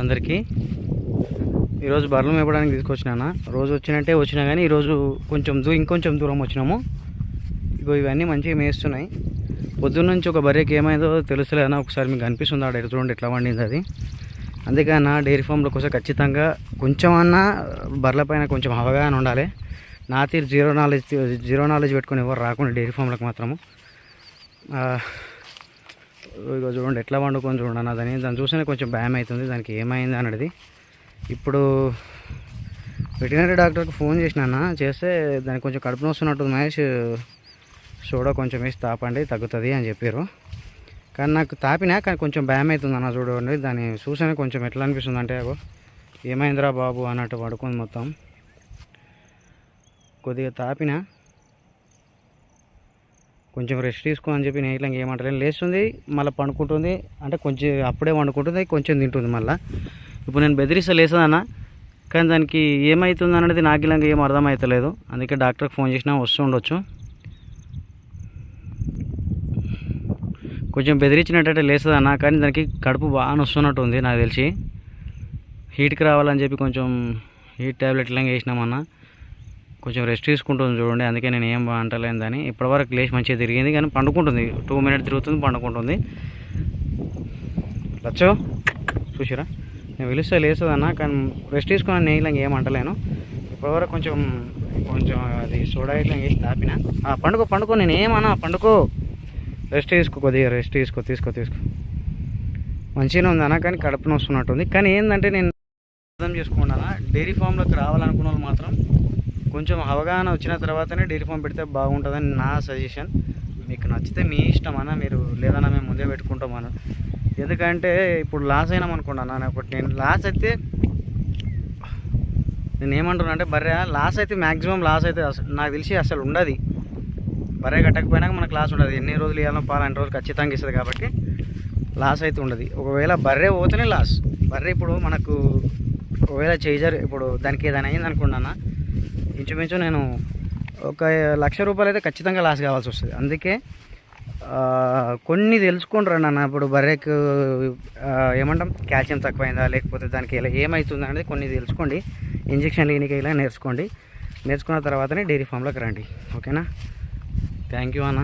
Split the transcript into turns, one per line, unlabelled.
అందరికీ. ఈరోజు బర్రెలు మేపడానికి తీసుకొచ్చినానా? రోజు వచ్చినట్టే వచ్చినా కానీ ఈరోజు కొంచెం దూ ఇంకొంచెం దూరం వచ్చినాము. ఇగో ఇవన్నీ మంచిగా మేస్తున్నాయి. పొద్దున్న నుంచి ఒక బర్రెకి ఏమైందో తెలుసులేనా ఒకసారి మీకు అనిపిస్తుంది? ఆడ చూడండి ఎట్లా వండింది అది? అందుకని డైరీ ఫామ్లో కోసం ఖచ్చితంగా కొంచెం అన్నా బర్రెల పైన కొంచెం అవగాహన ఉండాలి. నా తీరు జీరో నాలెడ్జ్ జీరో నాలెడ్జ్ పెట్టుకుని ఎవరు రాకుండా డైరీ ఫామ్లకు మాత్రము. ఇదిగో చూడండి ఎట్లా వండుకొని చూడండి అన్న దాన్ని. దాన్ని చూస్తేనే కొంచెం భయం అవుతుంది దానికి ఏమైంది అనేది ఇప్పుడు వెటనరీ డాక్టర్కి ఫోన్ చేసినా చేస్తే దానికి కొంచెం కడుపు నొస్తున్నట్టు మహేష్. సోడా కొంచెం వేసి తాపండి తగ్గుతుంది అని చెప్పారు. కానీ నాకు తాపినా కానీ కొంచెం భయం అవుతుంది అన్న చూడండి దాన్ని చూస్తేనే కొంచెం ఎట్లా అనిపిస్తుంది అంటే ఏమైందిరా బాబు అన్నట్టు పడుకుంది మొత్తం. కొద్దిగా తాపినా కొంచెం రెస్ట్ తీసుకో అని చెప్పి నేను ఇట్లా ఏమంటలేను లేస్తుంది మళ్ళీ పండుకుంటుంది. అంటే కొంచెం అప్పుడే వండుకుంటుంది కొంచెం తింటుంది మళ్ళీ. ఇప్పుడు నేను బెదిరిస్తే లేస్తుందన్న కానీ దానికి ఏమవుతుంది అనేది నాకు ఇలాగ ఏం అర్థమవుతలేదు అందుకే డాక్టర్కి ఫోన్ చేసినా వస్తుండొచ్చు కొంచెం బెదిరించినట్టయితే లేస్తుందన్న కానీ దానికి కడుపు బాగా నొస్తున్నట్టు ఉంది నాకు తెలిసి. హీట్కి రావాలని చెప్పి కొంచెం హీట్ ట్యాబ్లెట్ ఇలాగ వేసినామన్నా కొంచెం రెస్ట్ తీసుకుంటుంది చూడండి. అందుకే నేను ఏం అంటలేను దాన్ని ఇప్పటివరకు లేచి మంచిగా తిరిగింది. కానీ పండుకుంటుంది. టూ మినిట్స్ తిరుగుతుంది పండుకుంటుంది. లచ్చో చూసిరా? నేను పిలిస్తే లేస్తుందన్న కానీ రెస్ట్ తీసుకుని నేను ఇలా ఏం అంటలేను. ఇప్పటివరకు కొంచెం కొంచెం అది సోడా ఇట్లా వేసి తాపిన. పండుకో పండుకో. నేను ఏమన్నా పండుకో. రెస్ట్ తీసుకో కొద్దిగా రెస్ట్ తీసుకో తీసుకో తీసుకో. మంచిగానే ఉంది అన్న కానీ కడుపు నొస్తున్నట్టుంది. కానీ ఏంటంటే నేను అర్థం చేసుకున్నాను? డైరీ ఫామ్లోకి రావాలనుకున్న వాళ్ళు మాత్రం కొంచెం అవగాహన వచ్చిన తర్వాతనే డైరీ ఫామ్ పెడితే బాగుంటుందని నా సజెషన్. మీకు నచ్చితే మీ ఇష్టం అన్న మీరు లేదన్నా మేము ముందే పెట్టుకుంటాం అన్న. ఎందుకంటే ఇప్పుడు లాస్ అయినాం అనుకోండి అన్న ఒకటి నేను లాస్ అయితే నేను ఏమంటున్నా అంటే బర్రె లాస్ అయితే మ్యాక్సిమం లాస్ అయితే అసలు నాకు తెలిసి అసలు ఉండదు. బర్రె కట్టకపోయినాక మనకు లాస్ ఉండదు. ఎన్ని రోజులు ఇవ్వాలో పాలు అన్ని రోజులు ఖచ్చితంగా ఇస్తుంది కాబట్టి లాస్ అయితే ఉండదు. ఒకవేళ బర్రె పోతేనే లాస్. బర్రె ఇప్పుడు మనకు ఒకవేళ చేజర్ ఇప్పుడు దానికి ఏదైనా అయింది అనుకున్నానా ఇంచుమించు నేను ఒక లక్ష రూపాయలు అయితే ఖచ్చితంగా లాస్ కావాల్సి వస్తుంది. అందుకే కొన్ని తెలుసుకోండి రండి అన్న ఇప్పుడు బర్రెకు ఏమంటాం? కాల్షియం తక్కువైందా? లేకపోతే దానికి ఇలా ఏమవుతుందా అనేది కొన్ని తెలుసుకోండి. ఇంజక్షన్ లేనికి ఇలా నేర్చుకోండి. నేర్చుకున్న తర్వాతనే డైరీ ఫామ్లోకి రండి. ఓకేనా? థ్యాంక్ యూ అన్న.